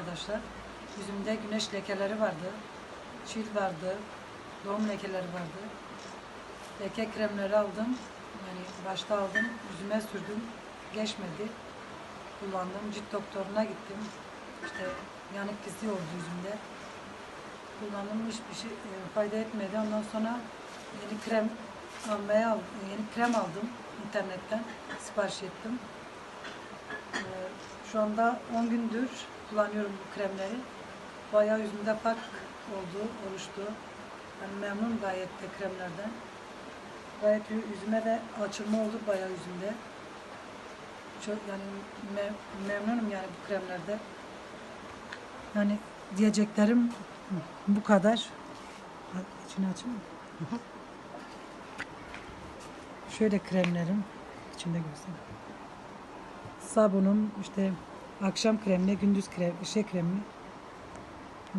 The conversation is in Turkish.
arkadaşlar. Yüzümde güneş lekeleri vardı. Çil vardı. Doğum lekeleri vardı. Leke kremleri aldım. Yani başta aldım. Yüzüme sürdüm. Geçmedi. Kullandım. Cilt doktoruna gittim. İşte yanık izi oldu yüzümde. Kullandım hiçbir şey e, fayda etmedi. Ondan sonra yeni krem almaya al- yeni krem aldım internetten. Sipariş ettim. Ee, Şu anda 10 gündür kullanıyorum bu kremleri. Bayağı yüzümde fark oldu, oluştu. Yani memnun gayet de kremlerden. Gayet yü- yüzüme de açılma oldu bayağı yüzümde. Çok yani me- memnunum yani bu kremlerde. Yani diyeceklerim bu kadar. İçini açayım mı? Şöyle kremlerim. içinde göstereyim sabunum işte akşam kremine gündüz krem şey kremi Hı.